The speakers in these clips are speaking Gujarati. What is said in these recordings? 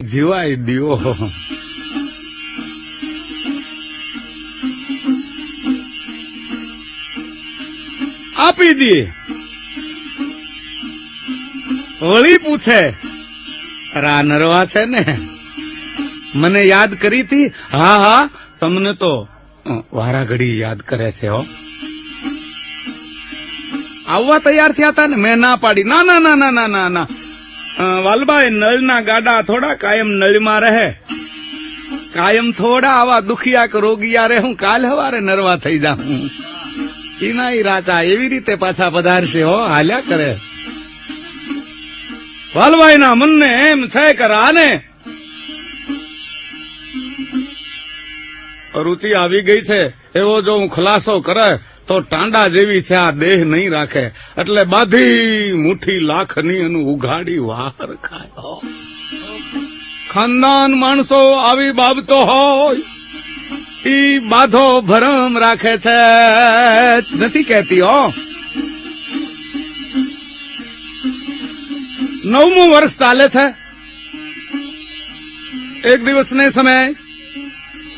જીવાય દીવો. આપી દે વળી પૂછે રા નરવા છે ને? મને યાદ કરી હતી? હા હા, તમને તો વારાઘડી વારા ઘડી યાદ કરે છે, હો. આવવા તૈયાર થયા હતા ને, મેં ના પાડી. ના ના ના ના ના ના ના. વાલભાઈ નળના ગાડા થોડા કાયમ નળમાં રહે. કાયમ થોડા આવા દુખિયા રોગિયા રહે. હું કાલ હવારે નરવા થઈ જાઉં. એના રાજા એવી રીતે પાછા પધારશે હો, હાલ્યા કરે. વાલભાઈના મનને એમ છે કે રાને રુચિ આવી ગઈ છે. એવો જો હું ખુલાસો કરે તો ટાંડા જેવી છે, આ દેહ નહીં રાખે. એટલે બાધી મુઠ્ઠી લાખની એનું ઉઘાડી વાર ખાય. ખાનદાન માણસો આવી બાબતો હોય. ઈ બાધો ભરમ રાખે છે. નથી કહેતી, હો. નવમું વર્ષ ચાલે છે. એક દિવસને સમય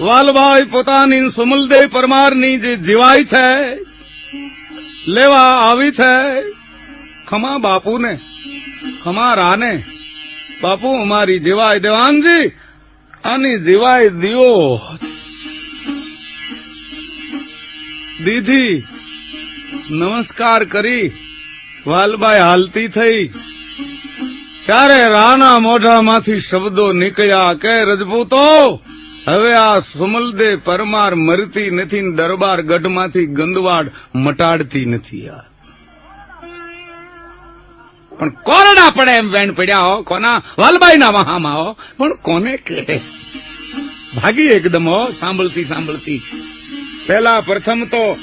વાલભાઈ પોતાની સુમલદેવ પરમારની જે જીવાય છે, લેવા આવી છે, ખમા બાપુને, ખમા રાને. બાપુ, અમારી જીવાય દેવાનજી, આની જીવાય દિયો દીધી, નમસ્કાર કરી, વાલબાઈ હાલતી થઈ. ત્યારે રાના મોઢામાંથી શબ્દો નીકળ્યા કે, રજપૂતો હવે આ સુમલદે પરમાર મરતી નથી દરબાર ગઢમાંથી ગંદવાડ મટાડતી નથી આ. પણ કોરડા પડે એમ વેણ પડ્યા હો, કોના? વાલબાઈના વહામાં હો. પણ કોને કે ભાગી એકદમ હો, સાંભળતી સાંભળતી. પેલા પ્રથમ તો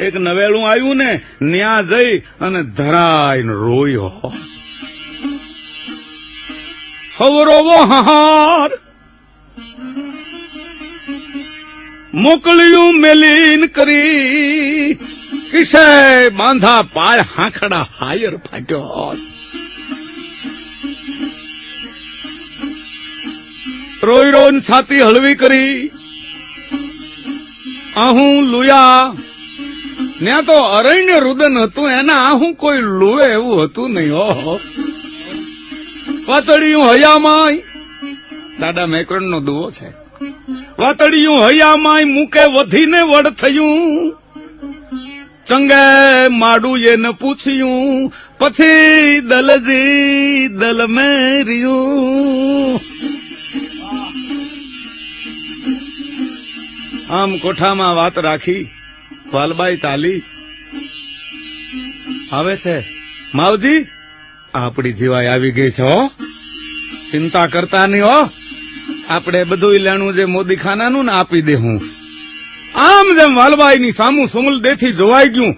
એક નવેલું આવ્યું ને, ન્યા જઈ અને ધરાઈને રોયો હવરોવો હાર મોકલ્યું મેલીન કરી. કિસે બાંધા પાય હાંખડા હાયર ફાટ્યો રોઈ રોન છાતી હળવી કરી. આહું લુયા. ત્યાં તો અરણ્ય રુદન હતું, એના આહું કોઈ લુએ એવું હતું નહીં ઓહો વાતડિયું હયામાય. દાદા મેકરણ નો દુવો છે. વાતડિયું હયામાય મૂકે વધીને વડ થયું. ચંગે માડું એને પૂછ્યું, પછી દલજી દલ મેર્યું. આમ કોઠામાં વાત રાખી, વાલબાઈ ચાલી. આવે છે. માવજી, આપણી જીવાય આવી ગઈ છે હો. ચિંતા કરતા નહીં હો. આપણે બધું લેણું જે મોદી ખાનાનું ને આપી દે હું. આમ જેમ વાલબાઈની સામું સુમલ દેથી જોવાઈ ગયું,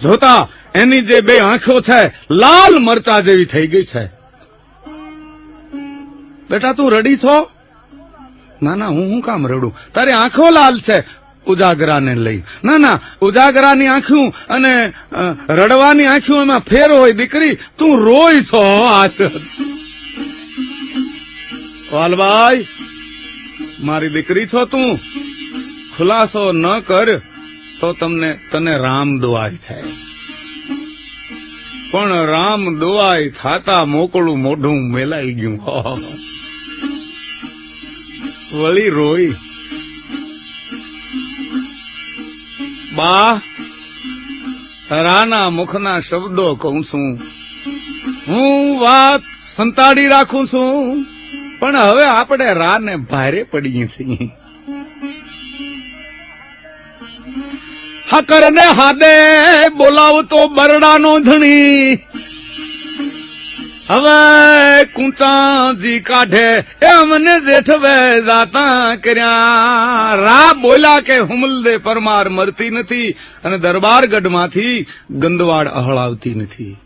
જોતા એની જે બે આંખો છે, લાલ મરચા જેવી થઈ ગઈ છે. બેટા, તું રડી છો? ના ના, હું હું કામ રડું? તારી આંખો લાલ છે, ઉજાગરાને લઈ. ના ના, ઉજાગરાની આંખું અને રડવાની આંખો એમાં ફેર હોય દીકરી, તું રોય છો, આજ. વાલભાઈ, મારી દીકરી છો તું. ખુલાસો ન કર, તો તમને, તને રામ દુઆય થાય. પણ રામ દુઆય થાતા મોકળું મોઢું મેલાઈ ગયું. વળી રોઈ. બા, રાના મુખના શબ્દો કહું છું. હું વાત સંતાડી રાખું છું. પણ હવે આપણે રાને ભારે પડીએ છીએ. હકર ને હાદે બોલાવતો બરડાનો ધણી. હવે કુંચાજી કાઢે, એ અમને જેઠવે જાતા કર્યા. રા બોલા કે હુમલદે પરમાર મરતી નથી અને દરબારગઢમાંથી ગંદવાડ અહળાવતી નથી.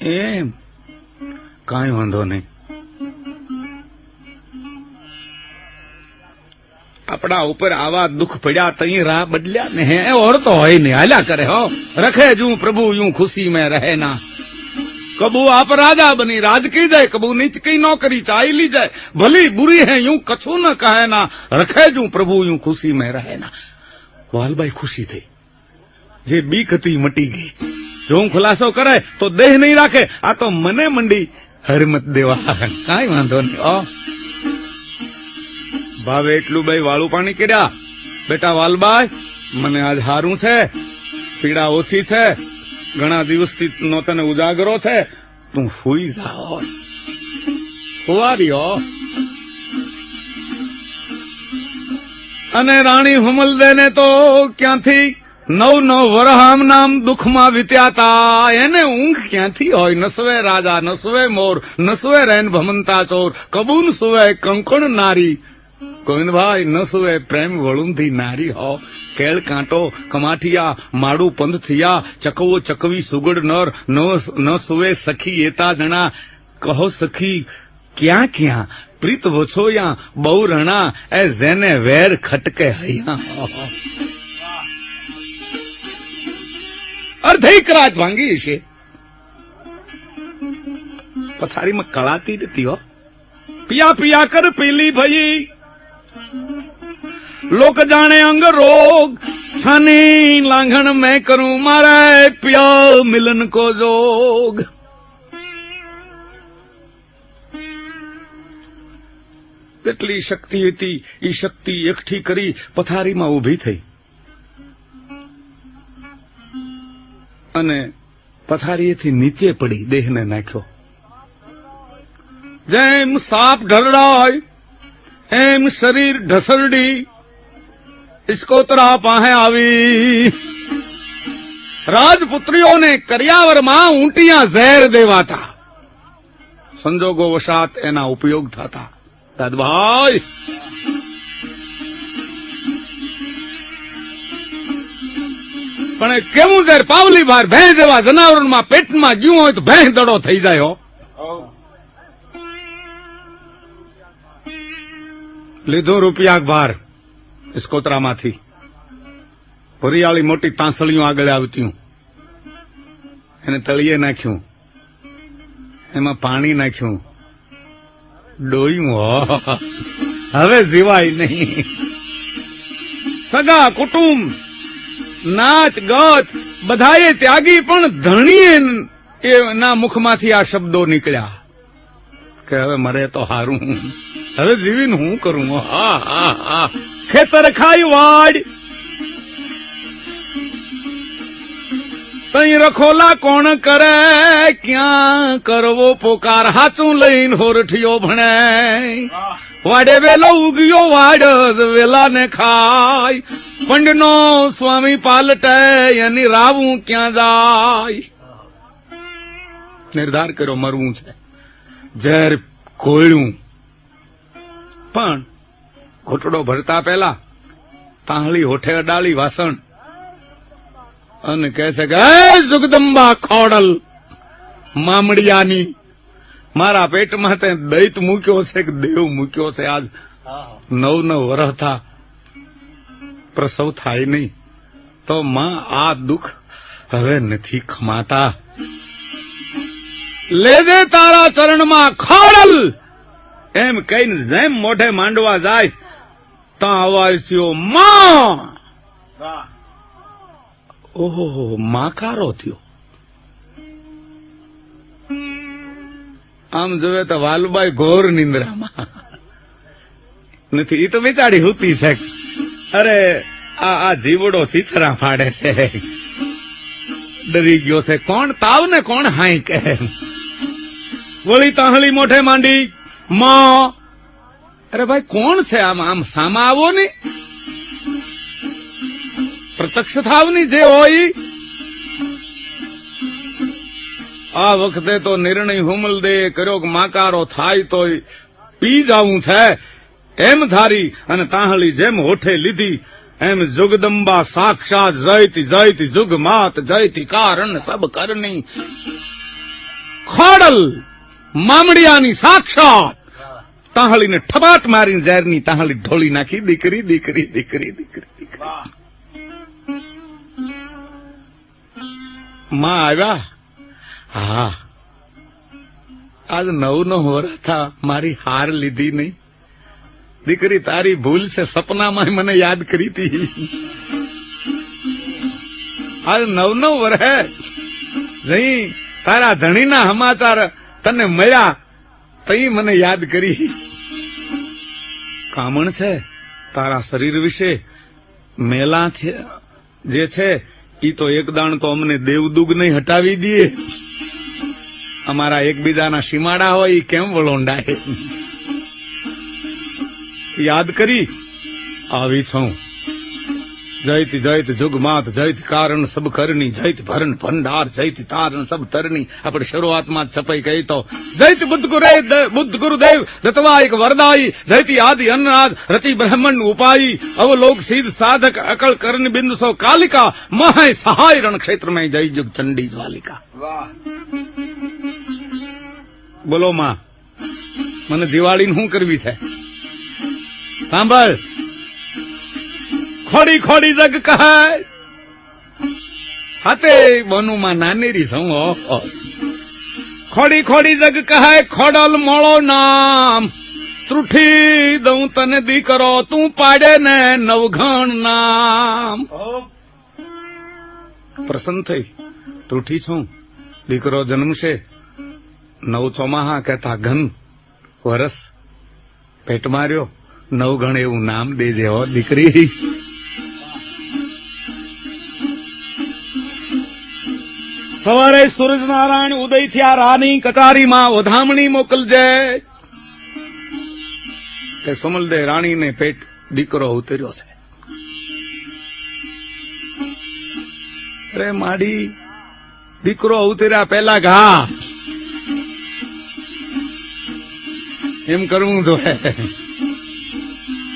એમ. કાંઈ વાંધો નહીં. આપણા ઉપર આવા દુઃખ પડ્યા તઈ રાહ બદલ્યા ને હે? ઓર તો હોય ને હાલા કરે હો. રખે જું પ્રભુ, યું ખુશી મેં રહે ના. કબુ આપ રાજા બની, રાજ કી જાય, કબુ નીચ કઈ નોકરી ચાઈ લી જાય. ભલી બુરી હે, યું કછું ન કહે ના. રખે જું પ્રભુ, યું ખુશી મેં રહે ના. વાલભાઈ ખુશી થઈ. જે બીક હતી મટી ગઈ. જો હું ખુલાસો કરે, તો દેહ નહીં રાખે. આ તો મને મંડી હરમત દેવા. કાંઈ વાંધો નહીં ભાવે એટલું ભાઈ વાળું પાણી કર્યા. બેટા વાલબાઈ, મને આજ હારું છે. પીડા ઓછી છે. ઘણા દિવસથી નો તને ઉજાગરો છે. તું સુઈ જાઓ. હુવારીઓ અને રાણી હુમલદેને તો ક્યાંથી નવ નવ વરહામ નામ દુઃખમાં વિત્યાતા એને ઊંઘ ક્યાંથી હોય? નસવે રાજા, નસવે મોર, નસવે રેન ભમંતા ચોર. કબૂન સુવે કંકણ નારી. ગોવિંદભાઈ, ન સુવે પ્રેમ વળુંથી નારી હો. કેળ કાંટો, કમાઠિયા માડું પંથ થયા ચકવો ચકવી સુગડ નર, ન સુવે સખી એતા જણા. કહો સખી, ક્યાં ક્યાં? પ્રીત વછોયા બહુ રણા, એ જેને વેર ખટકે હૈયા અર્ધૈક રાત ભાંગી છે. પથારીમાં કળાતી નથી હો. પિયા પિયા કર પીલી ભઈ. લોક જાણે અંગ રોગ છાની લાંઘણ મેં કરું મારા પ્યા મિલન કો જોગ કેટલી શક્તિ હતી એ શક્તિ એકઠી કરી પથારીમાં ઊભી થઈ. અને પથારીએથી નીચે પડી દેહને નાખ્યો. જેમ સાપ ઢરડાય એમ શરીર ઢસરડી ઇસ્કોતરા પાસે આવી. રાજપુત્રીઓને કરિયાવરમાં ઊંટિયા ઝેર દેવાતા. સંજોગો વસાત એના ઉપયોગ થતા. દાદભાઈ પણ કેવું ઝેર પાવલી બાર ભેં જેવા જનાવરોમાં પેટમાં ગયું હોય તો ભેં દડો થઈ જાય હો. લીધો રૂપિયા ભાર ઇસ્કોતરામાંથી ભરિયાળી મોટી તાંસળીઓ આગળ આવતી એને તળિયે નાખ્યું. એમાં પાણી નાખ્યું. ડોયું હવે જીવાય નહીં. સગા, કુટુંબ, નાચ, ગત, બધાએ ત્યાગી, પણ ધણીએ એના મુખમાંથી આ શબ્દો નીકળ્યા કે હવે મરે તો હારું. હવે જીવીને હું કરું? હા હા હા. ખેતર ખાઈ વાડ. તઈ રખોલા કોણ કરે? ક્યાં કરવો પોકાર? હાચું લઈને હોરઠિયો ભણે. વાડે વેલો ઉગ્યો વાડ વેલા ને ખાય. પંડનો સ્વામી પાલટે એની રાવું ક્યાં જાય? નિર્ધાર કર્યો મરવું છે. ઝેર કોળ્યું પણ ઘૂંટડો ભરતા પહેલા તાંહળી હોઠે અડાળી વાસણ અને કહે છે કે જગદંબા ખોડલ, મામડિયાની, મારા પેટમાં તે દૈત મૂક્યો છે કે દેવ મૂક્યો છે? આજ નવ નવ વરહ થા, પ્રસવ થાય નહીં. તો માં આ દુઃખ હવે નથી ખમાતા. લેજે તારા ચરણમાં ખોડલ એમ કહીને જેમ મોઢે માંડવા જાય ત્યાં અવાજ્યો, માં! ઓહો માકારો થયો. આમ જોવે તો વાલુબાઈ ઘોર નિંદ્રામાં. નથી એ તો બિચારી હુતી છે. અરે, આ આ જીવડો ચિતરા ફાડે છે. ડરી ગયો છે. કોણ તાવ ને કોણ હાઈ કહે વળી તાહળી મોઢે માંડી માં. અરે ભાઈ, કોણ છે આમ? આમ સામા આવો ને? પ્રત્યક્ષ થાવની જે હોય. આ વખતે તો નિર્ણય હુમલ દે, કર્યો કે માકારો થાય તોય પી જાવું છે. એમ ધારી અને તાહળી જેમ હોઠે લીધી, એમ જુગદંબા સાક્ષાત જયતી જયતી જુગ માત જયતી કારણ, સબ કરની ખોડલ મામડિયાની સાક્ષાત. તાહળીને ઠપાટ મારીને ઝેરની તાહળી ઢોળી નાખી. દીકરી દીકરી દીકરી દીકરી માં આવ્યા? હા. આજ નવ નો હોરા થા. મારી હાર લીધી નહીં. દીકરી, તારી ભૂલ છે. સપનામાં મને યાદ કરી હતી. આજ નવ નવ વરહે. જઈ તારા ધણીના સમાચાર તને મળ્યા તઈ મને યાદ કરી. કામણ છે તારા શરીર વિશે. મેલા જે છે, ઈ તો એક દાણ તો અમને દેવદુગ નહીં હટાવી દઈએ અમારા એકબીજાના સીમાડા હોય, ઈ કેમ વલોંડાય? યાદ કરી, આવી છું. જૈત જૈત જુગમાત જૈત કારણ સબ કરની જૈત ભરણ ભંડાર જૈત તારણ સબ તરની આપણે શરૂઆતમાં છપાઈ કહી તો જૈત બુદ્ધ ગુરે બુદ્ધ ગુરુદેવ રતવા એક વરદાઈ જૈતી આદિ અન્નનાદ રતિ બ્રહ્મણ ઉપાઈ અવલોક સિદ્ધ સાધક અકળ કરણ બિંદુ સો કાલિકા મહાય સહાય રણ ક્ષેત્ર મેં જય જુગ ચંડી જ્વાલિકા. બોલો માં મને દિવાળી શું કરવી છે? સાંભળ ખોડી ખોડી જગ કહાય. હાતે બનુમાં નાનેરી છું. ખોડી ખોડી જગ કહાય, ખોડલ મોળો નામ. ત્રુઠી દઉં તને દીકરો, તું પાડે ને નવઘણ નામ. પ્રસન્ન થઈ, ત્રુઠી છું. દીકરો જન્મશે. નવ ચોમાહા કહેતા ઘન વરસ. પેટ માર્યો. નવ ગણ એવું નામ દેજે હો, દીકરી. સવારે સૂરજનારાયણ ઉદય આ રાની કટારીમાં વધામણી મોકલજે. કે સમલદે રાણીને પેટ દીકરો ઉતર્યો છે. અરે માડી, દીકરો ઉતર્યા પેલા ઘા. એમ કરવું જોઈએ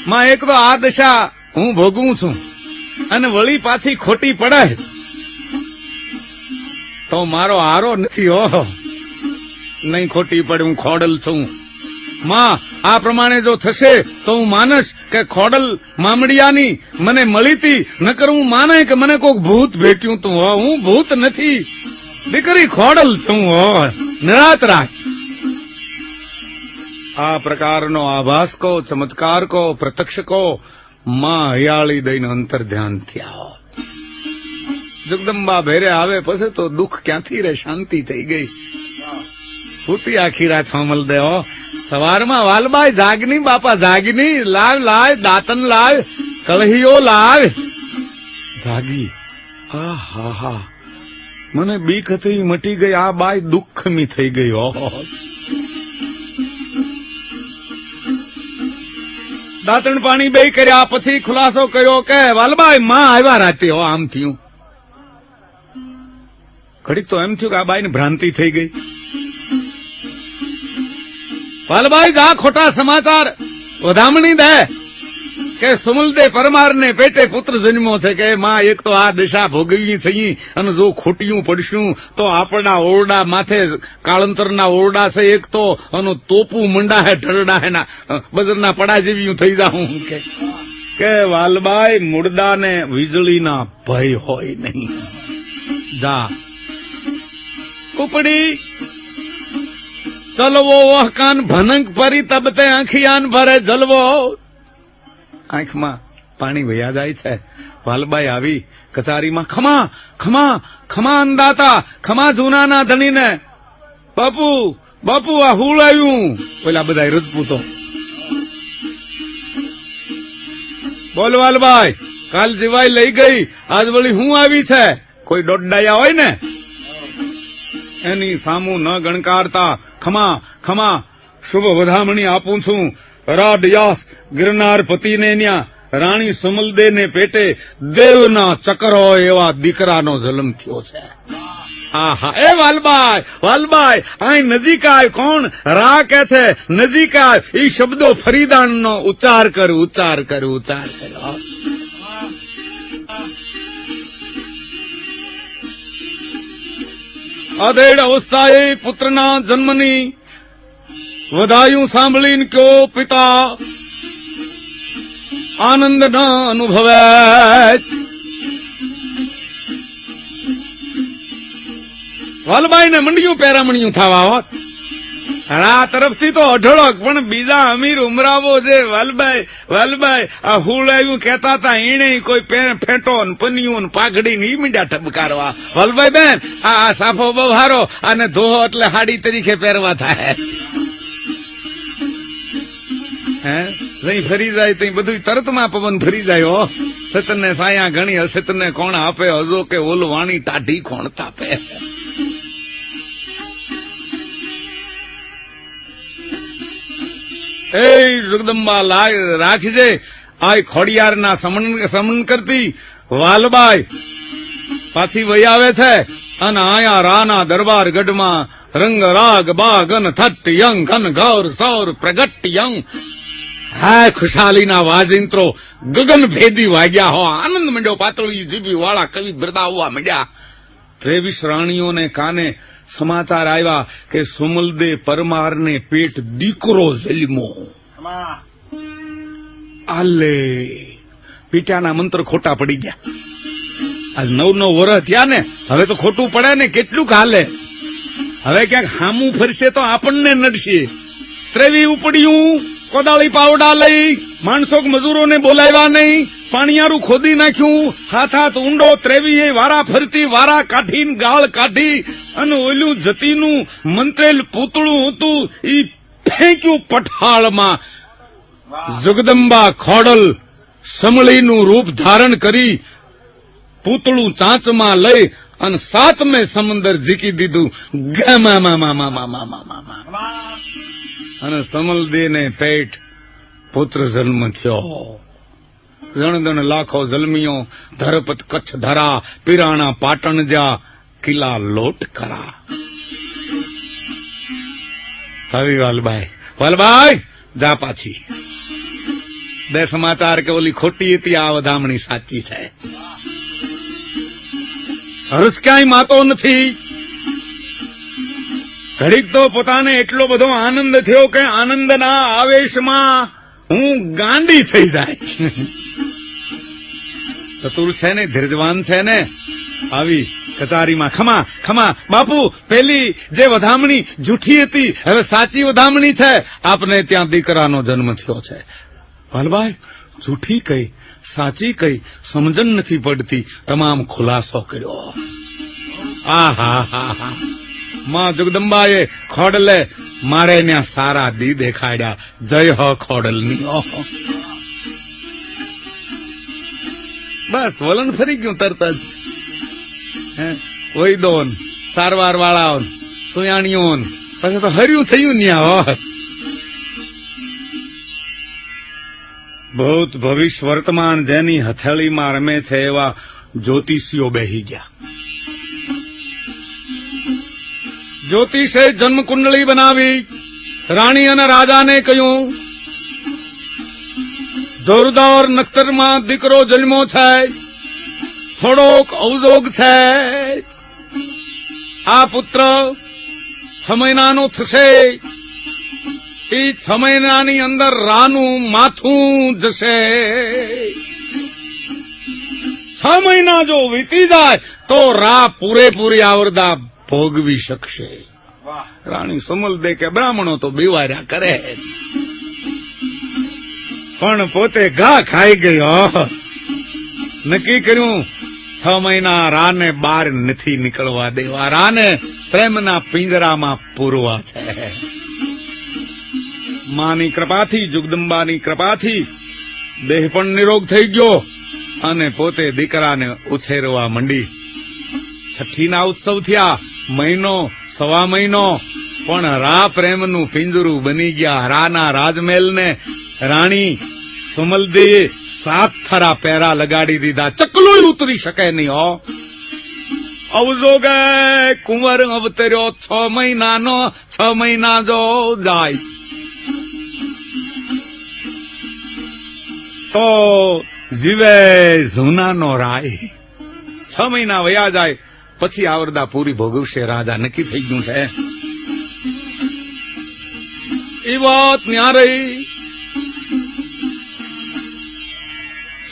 માં એક તો આ દશા હું ભોગવું છું. અને વળી પાછી ખોટી પડે. તો મારો હારો નથી, હો. નહીં ખોટી પડે, હું ખોડલ છું. માં, આ પ્રમાણે જો થશે, તો હું માનસ કે ખોડલ મામડિયાની મને મળીતી, નકર હું માને કે મને કોક ભૂત ભેટ્યું તું, હો. હું ભૂત નથી. દીકરી ખોડલ છું, હો. નિરાત રાખ. આ પ્રકારનો આભાસ કહો, ચમત્કાર કહો, પ્રત્યક્ષ કો માં હયાળી દઈને અંતર ધ્યાન થયા જગદંબા ભેરે આવે પછી તો દુઃખ ક્યાંથી રે શાંતિ થઈ ગઈ. ફૂટી આખી રાત અમલ હો. સવારમાં વાલબાઈ જાગની, બાપા જાગની, લાવ લાવ, દાતન લાવ, કલહીઓ લાવ. જાગી. આ હા હા. મને બીક હતી, મટી ગઈ, આ બાઈ દુઃખમી થઈ ગઈ, હો. દાંતણ પાણી બે કર્યા, પછી ખુલાસો કર્યો કે, વાલબાઈ, માં આવ્યા રાતે, હો, આમ થયું. ઘડીક તો એમ થયું કે આ બાઈને ભ્રાંતિ થઈ ગઈ. વાલબાઈ આ ખોટા સમાચાર. વધામણી દે કે સુમલદે પરમારને પેટે પુત્ર જન્મો છે કે માં એક તો આ દિશા ભોગવી થઈ અને જો ખોટિયું પડશું તો આપણા ઓરડા માથે કાળંતરના ઓરડા છે એક તો અને તોપું મંડા હે ઢરડા હે ના બજરના પડા જેવી થઈ જાઉં કે. કે વાલબાઈ, મુર્દાને વીજળીના ભય હોય નહીં. જા. કુપડી. ચલવો વહ કાન ભનંક ભરી તબતે આંખિયાન ભરે જલવો. આંખમાં પાણી વયા જાય છે. વાલબાઈ આવી કચારીમાં, ખમા ખમા ખમા અંદાતા, ખમા જૂનાના ધણીને બાપુ બાપુ, આ હુળ આવ્યું પેલા બધા રજપૂતો બોલ વાલબાઈ, કાલ જીવાઈ લઈ ગઈ. આજ વળી હું આવી છે? કોઈ દોડડાયા હોય ને? એની સામું ન ગણકારતા. ખમા ખમા, શુભ વધામણી આપું છું. રાડયાસ ગિરનાર પતિને ન્યા, રાણી સમલદેને પેટે દેવના ચક્ર એવા દીકરાનો જન્મ થયો છે. આહા, એ વાલબાઈ વાલબાઈ, અહીં નજીક આય કોણ? રા કે છે? નજીક આય એ શબ્દો ફરીદાનનો ઉચ્ચાર કર ઉચ્ચાર કર ઉચ્ચાર કર. અધેડ અવસ્થાએ પુત્રના જન્મની વધાયું સાંભળીને કયો પિતા આનંદ ન અનુભવે વાલબાઈને મંડિયું, પેરામણિયું થવા હોત. આ તરફથી તો અઢળક, પણ બીજા અમીર ઉમરાવો જે વાલભાઈ વાલભાઈ આ આવ્યું કહેતા હતા એને કોઈ ફેંટો ને, પનિયું ને પાઘડી ને મીંડા ઠપકારવા. વાલભાઈ બેન, આ સાફો બહારો અને ધોહો એટલે હાડી તરીકે પહેરવા થાય. હે? ફરી જાય તો બધું તરતમાં પવન ફરી જાય, હો. સતને સાયા ઘણી અસતને કોણ આપે, હજો કે ઓલ વાણી ટાઢી કોણ તાપે. એ જગદંબા રાખજે. આ ખોડિયારના સમન સમન કરતી વાલબાઈ પાછી વહી આવે છે અને આયા રાના દરબાર ગઢમાં રંગ રાગ બાગ અન થટ યંગ ઘન ગૌર સૌર પ્રગટ યંગ. હાય ખુશાલીના વાજિંત્રો ગગન ભેદી વાગ્યા હો. આનંદ મંડ્યો પાતળી જીભી વાળા કવિ બિરદાવવા મંડ્યા. ત્રેવીસ રાણીઓને કાને સમાચાર આવ્યા કે સુમલદે પરમારને પેટ દીકરો જન્મો આલે પીટાના મંત્ર ખોટા પડી ગયા. આજ નવ નવ વર્ષ થયા ને, હવે તો ખોટું પડે ને કેટલું હાલે. હવે ક્યાંક હામું ફરશે તો આપણને નડશે. ત્રેવી ઉપડ્યું, કોદાળી પાવડા લઈ માણસો મજૂરોને બોલાવ્યા નહીં. પાણીયારું ખોદી નાખ્યું. હાથ હાથ ઊંડો ત્રેવીએ, વારા ફરતી, વારા કાઢીને ગાળ કાઢી અને ઓલું જતીનું મંત્રેલ પૂતળું હતું. ઈ ફેંક્યું પઠાળમાં. જગદંબા ખોડલ સમળીનું રૂપ ધારણ કરી પૂતળું ચાંચમાં લઈ અને સાતમે સમંદર જીકી દીધું. ગામા મામા મામા મામા મામા અને સમલદેને પેટ પુત્ર જન્મ થયો. જણદણ લાખો ઝલમીઓ, ધરપત કચ્છ ધરા, પિરાણા પાટણ જા કિલ્લા લોટ કરા હવે વાલભાઈ વાલભાઈ જા પાછી. બે સમાચાર કે ઓલી ખોટી હતી, આ વધામણી સાચી છે. હર્ષ ક્યાંય માતો નથી. ઘડીક તો પોતાને એટલો બધો આનંદ થયો કે આનંદના આવેશમાં હું ગાંડી થઈ જાય. ચતુર છે ને, ધીરજવાન છે ને? આવી કચારીમાં ખમા ખમા, બાપુ, પેલી જે વધામણી જૂઠી હતી, હવે સાચી વધામણી છે. આપને ત્યાં દીકરાનો જન્મ થયો છે. ભાલભાઈ જૂઠી કઈ, સાચી કઈ, સમજણ નથી પડતી. તમામ ખુલાસો કર્યો. આ હા હા. હા માં જગદંબાએ ખોડલે મારે ત્યાં સારા દી દેખાડ્યા. જય હ ખોડલની. ઓહો. બસ, વલણ ફરી ગયું તરત જ. વૈદોન સારવાર વાળાઓ સુયાણીઓ પછી તો હર્યું થયું ન્યા ભૂત ભવિષ્ય વર્તમાન જેની હથેળીમાં રમે છે એવા જ્યોતિષીઓ બેહી ગયા. જ્યોતિષે જન્મ કુંડળી બનાવી, રાણી અને રાજાને કહ્યું જોરદાર નખતરમાં દીકરો જન્મો છે. થોડોક અવજોગ છે. આ પુત્ર છ મહિનાનો થશે. એ છ મહિનાની અંદર રાનું માથું જશે. છ મહિના જો વીતી જાય તો રા પૂરેપૂરી આવરદા ભોગવી શકશે. રાણી સમલ દે કે બ્રાહ્મણો તો બીવાર્યા કરે. પણ પોતે ઘા ખાઈ ગયો. નક્કી કર્યું, છ મહિના રાને બહાર નથી નીકળવા દેવા. રાને પ્રેમના પિંજરામાં પૂરવા છે. માની કૃપાથી, જુગદંબાની કૃપાથી દેહ પણ નિરોગ થઈ ગયો અને પોતે દીકરાને ઉછેરવા મંડી. છઠ્ઠીના ઉત્સવ થયા, મહિનો, સવા મહિનો પણ રા પ્રેમનું પિંજરું બની ગયા. રાના રાજમહેલને રાણી સુમલદેએ સાત થરા પહેરા લગાડી દીધા. ચકલું ઉતરી શકે નહીં, હો. અવજો ગે કુંવર અવતર્યો, છ મહિનાનો, છ મહિના જો જાય. તો જીવે જૂનાનો રાય. છ મહિના વયા જાય, પછી આવરદા પૂરી ભોગવશે રાજા. નક્કી થઈ ગયું છે. વાત ન્યા રહી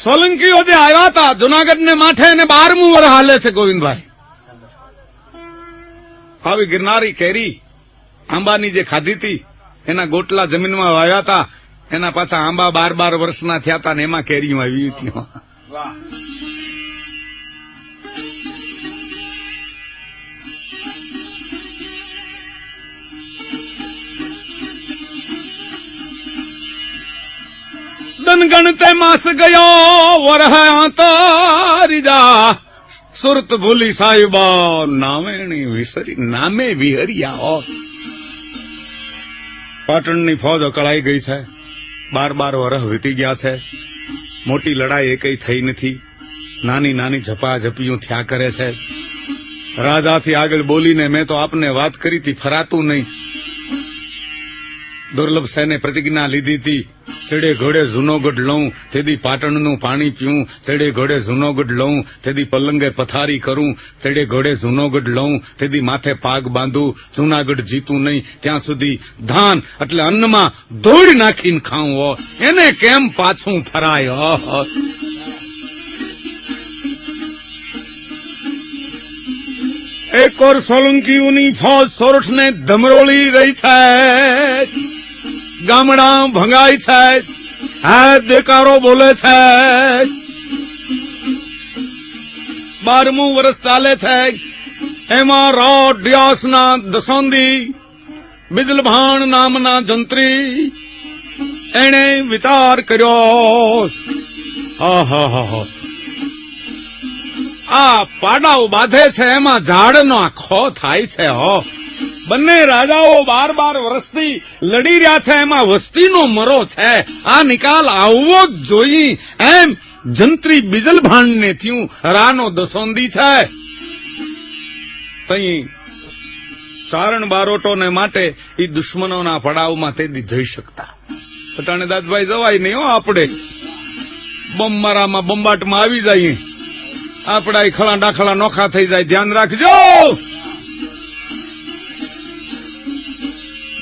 સોલંકીઓ જે આવ્યા હતા જુનાગઢ ને માથે એને બારમું વર હાલે છે ગોવિંદભાઈ. આવી ગિરનારી કેરી આંબાની જે ખાધી હતી, એના ગોટલા જમીનમાં વાવ્યા હતા, એના પાછા આંબા બાર બાર વર્ષના થયા હતા ને એમાં કેરીઓ આવી હતી. દનગણતે માસ ગયો, વરહ તારીજા સુરત ભૂલી સાહેબા નામેણી વિસરી, નામે વિહરિયા હો. પાટણની ફોજ અકળાઈ ગઈ છે. બાર બાર વરહ વીતી ગયા છે. મોટી લડાઈ એકઈ થઈ નથી. નાની નાની ઝપાઝપીઓ થયા કરે છે. રાજાથી આગળ બોલીને મેં તો આપને વાત કરી હતી, ફરાતું નહીં. દુર્લભ સેને પ્રતિજ્ઞા લીધી હતી. ચડે ઘોડે જૂનોગઢ લઉં, તેદી પાટણનું પાણી પીવું ચડે ઘોડે જૂનોગઢ લઉં, તેદી પલંગે પથારી કરું ચડે ઘોડે જૂનોગઢ લઉં, તેદી માથે પાગ બાંધું, જૂનાગઢ જીતું નહીં, ત્યાં સુધી ધાન એટલે અન્નમાં ધૂળ નાખીને ખાઉં એને કેમ પાછું ફરાય. એક ઓર સોલંકીઓની ફોજ સોરઠને ધમરોળી રહી છે ગામડા ભંગાય છે હા દેકારો બોલે છે બારમું વર્ષ ચાલે છે, એમાં રોડિયાસના દસોંદી, બિદલભાણ નામના જંત્રી, એણે વિચાર કર્યો. આ પાડાઓ બાંધે છે, એમાં ઝાડનો આખો થાય છે, હો બંને રાજાઓ બાર બાર વર્ષથી લડી રહ્યા છે. એમાં વસ્તીનો મરો છે. આ નિકાલ આવવો જ જોઈ એમ જંત્રી બિજલભાણને થયું રાનો દસોંદી છે. તઈ ચારણ બારોટોને માટે એ દુશ્મનોના પડાવમાં તેથી જઈ શકતા. પટાણે દાદભાઈ જવાય નહીં હો આપણે. બમમારામાં બંબાટમાં આવી જઈએ આપણા ખળા ડાખળા નોખા થઈ જાય. ધ્યાન રાખજો!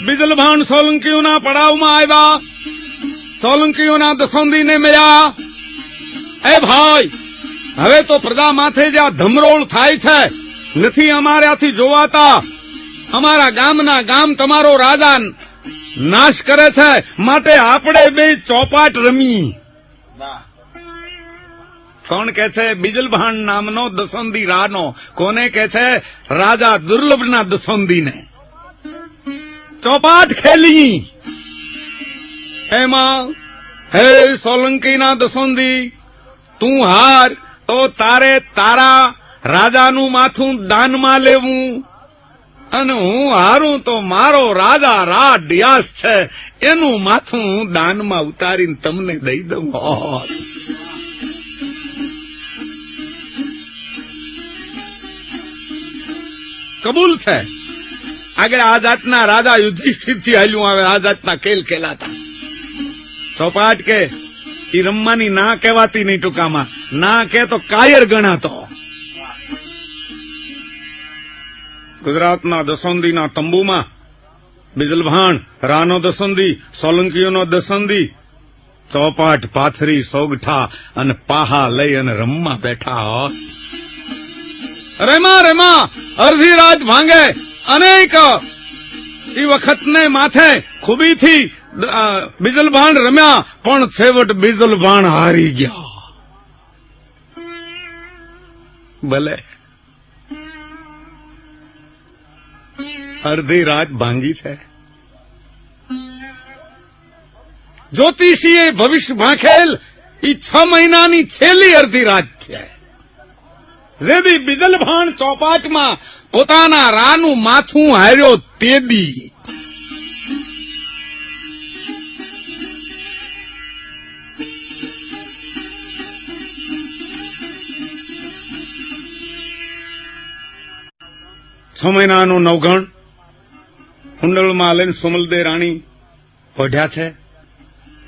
બિજલભાન સોલંકીઓના પડાવમાં આવ્યા સોલંકીઓના દસોંદીને મળ્યા એ ભાઈ હવે તો પ્રજા માથે જે આ ધમરોળ થાય છે નથી અમારાથી જોવાતા અમારા ગામના ગામ તમારો રાજા નાશ કરે છે માટે આપણે બે ચોપાટ રમી કોણ કે છે બિજલભાણ નામનો દસોંદી રાનો કોને કે છે રાજા દુર્લભના દસોંદીને ચોપાટ ખેલી. એમાં હે સોલંકીના દસોંદી તું હાર તો તારે તારા રાજાનું માથું દાનમાં લેવું. અને હું હારું તો મારો રાજા રાડિયાસ છે, એનું માથું હું દાનમાં ઉતારીને તમને દઈ દઉં. કબૂલ છે. આગળ આ જાતના રાજા યુધિષ્ઠિરથી હાલ્યું આવે, આ જાતના ખેલ ખેલાતા. ચોપાટ કે એ રમવાની ના કહેવાતી નહીં ટૂંકામાં. ના કે તો કાયર ગણાતો. ગુજરાતના દસંદીના તંબુમાં બિજલભાણ, રાનો દસંદી, સોલંકીઓનો દસંદી ચોપાટ પાથરી, સોગઠા અને પાહા લઈ અને રમવા બેઠા હો રેમા રેમા, અર્ધી રાત ભાંગે. અનેક એ વખતને માથે ખૂબીથી બીજલભાણ રમ્યા, પણ છેવટ બીજલભાણ હારી ગયા. ભલે. અડધી રાત ભાંગી છે. જ્યોતિષીએ ભવિષ્ય ભાંખેલ એ છ મહિનાની છેલ્લી અડધી રાત છે. જેદી બિદલભાણ ચોપાટમાં પોતાના રાનું માથું હાર્યો તેદી છ મહિનાનું નવગણ કુંડળમાં લઈને સુમલદે રાણી ઓઢ્યા છે,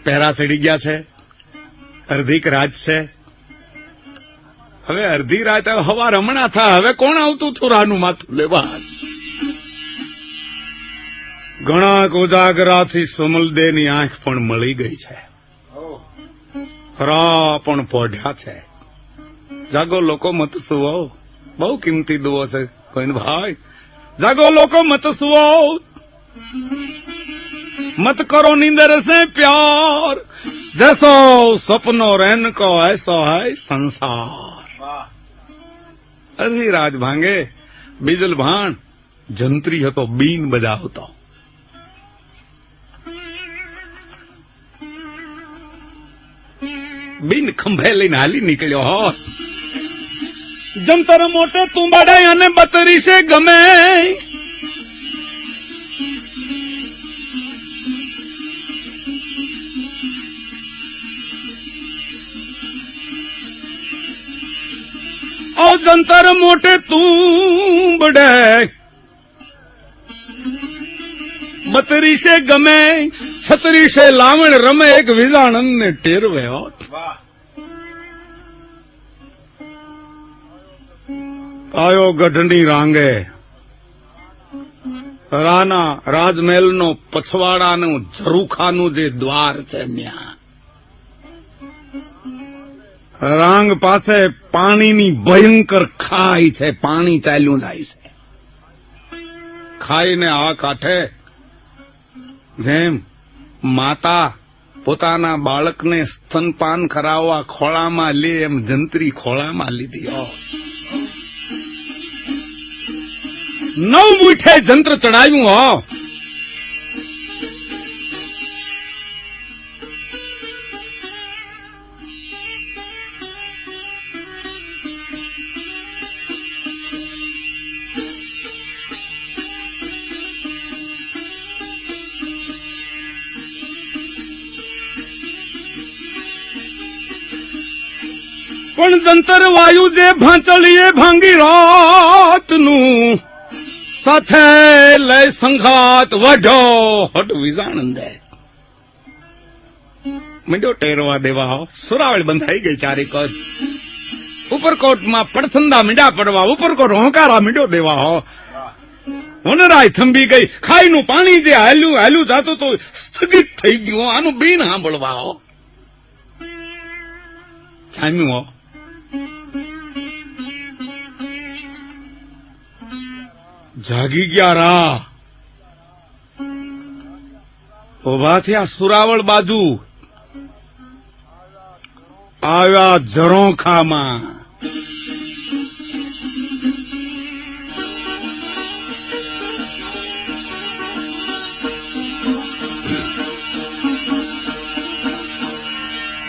પહેરા ચડી ગયા છે, અર્ધિક રાજ છે. હવે અડધી રાત હવા હમણાં થા. હવે કોણ આવતું થોરાનું માથું લેવા? ઘણા કોજાગરાથી સમલદેની આંખ પણ મળી ગઈ છે. ખરા પણ પોઢ્યા છે. જાગો લોકો મત સુવો. બહુ કિંમતી દુવો છે ભાઈ જાગો લોકો મત સુવો. મત કરો નિંદર સે પ્યાર. જૈસો સપનો રેન કો, એસો હૈ સંસાર. વાહ. અરે રાજ ભાંગે, બીજલ ભાણ, જંત્રી હતો, બીન બજાવતો બીન ખંભે લઈને હાલી નીકળ્યો હોત. જંતર મોટે તુંબાડે અને બતરી છે ગમે. ઓ જંતર મોટે તુંબડે. બતરી છે ગમે છત્રી છે લાવણ રમે, એક વિજાણંદ ને ટેરવે હો. વાહ આયો ગઢની રાંગે. રાના રાજમહેલનો પછવાડાનું, ઝરૂખાનું જે દ્વાર છે ત્યાં રાંગ પાસે પાણીની ભયંકર ખાઈ છે, પાણી ચાલ્યું જાય છે. ખાઈને આ કાંઠે જેમ માતા પોતાના બાળકને સ્તનપાન કરાવવા ખોળામાં લે, એમ જંત્રી ખોળામાં લીધી. નવ મૂઠે જંત્ર ચડાવ્યું હો પણ વાયુ જે ભાંચળીએ ભાંગી રાતનું, સાથે લય સંઘાત વઢો. હટ વિજાણંદે મીંડો ટેરવા દેવા સુરાવળ બંધાઈ ગઈ ચારી કોર ઉપરકોટમાં પડસંદા મીડા પડવા, ઉપરકોટ હોંકારા મીડો દેવા હો. વનરાય થંભી ગઈ. ખાઈનું પાણી જે હાલ્યું હાલ્યું જાતું તો સ્થગિત થઈ ગયું આનું બીન સાંભળવા હો. થામ્યું હો. જાગી ગયા રા. ઊભા થયા સુરાવળ બાજુ. આવ્યા ઝરોખામાં.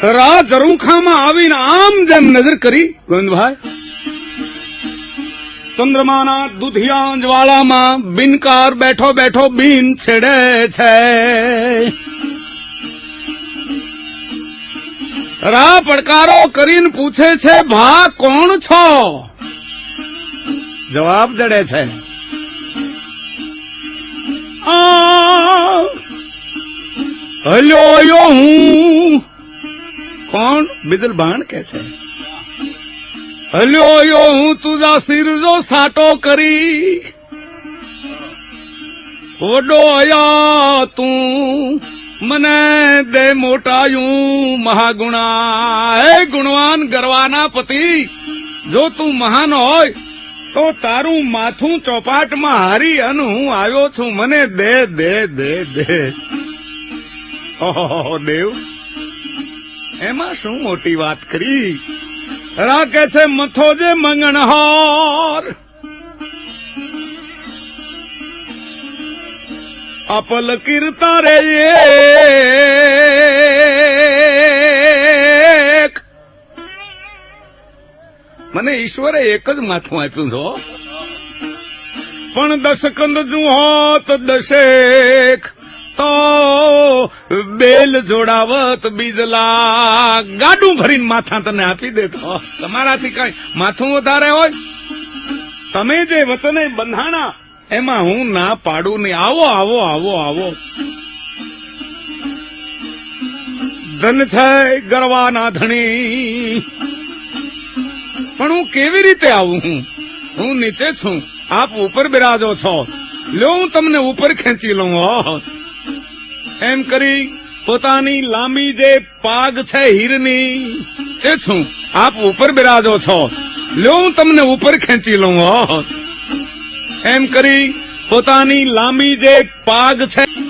રા ઝરૂખામાં આવીને આમ જેમ નજર કરી, ગોવિંદભાઈ, ચંદ્રમાના દુધિયા જ્વાળામાં બિનકાર બેઠો બેઠો બીન છેડે છે. રા પડકારો કરીને પૂછે છે, ભા, કોણ છો? જવાબ જડે છે. હલ્યો, હું કોણ બિદલભાણ કે છે? હલ્યો યો હું તુજા સિરજો સાટો કરી. વડો અયા તું મને દે મોટાયું મહાગુણા. હે ગુણવાન ગરવાના પતિ, જો તું મહાન હોય, તો તારું માથું ચોપાટમાં હારી અને હું આવ્યો છું. મને દે દે દે દે. ઓહો દેવ. એમાં શું મોટી વાત કરી? રાખે છે મથો જે મંગણહાર. અપલ કીર્તા રે મને ઈશ્વરે એક જ માથું આપ્યું છો પણ દશકંદ જુ હોત દશેક. તો બેલ જોડાવત બીજલા ગાડું ભરીને માથા તને આપી દેતો. તમારાથી કઈ માથું વધારે હોય? તમે જે વચને બંધાણા, એમાં હું ના પાડું નહીં આવો આવો આવો આવો. ધન છે ગરવાના ધણી પણ હું કેવી રીતે આવું હું? હું નીચે છું. આપ ઉપર બિરાજો છો. લ્યો, હું તમને ઉપર ખેંચી લઉં એમ કરી પોતાની લાંબી જે પાગ છે હીરની તે છું આપ ઉપર બિરાજો છો? લ્યો, હું તમને ઉપર ખેંચી લઉં એમ કરી પોતાની લાંબી જે પાગ છે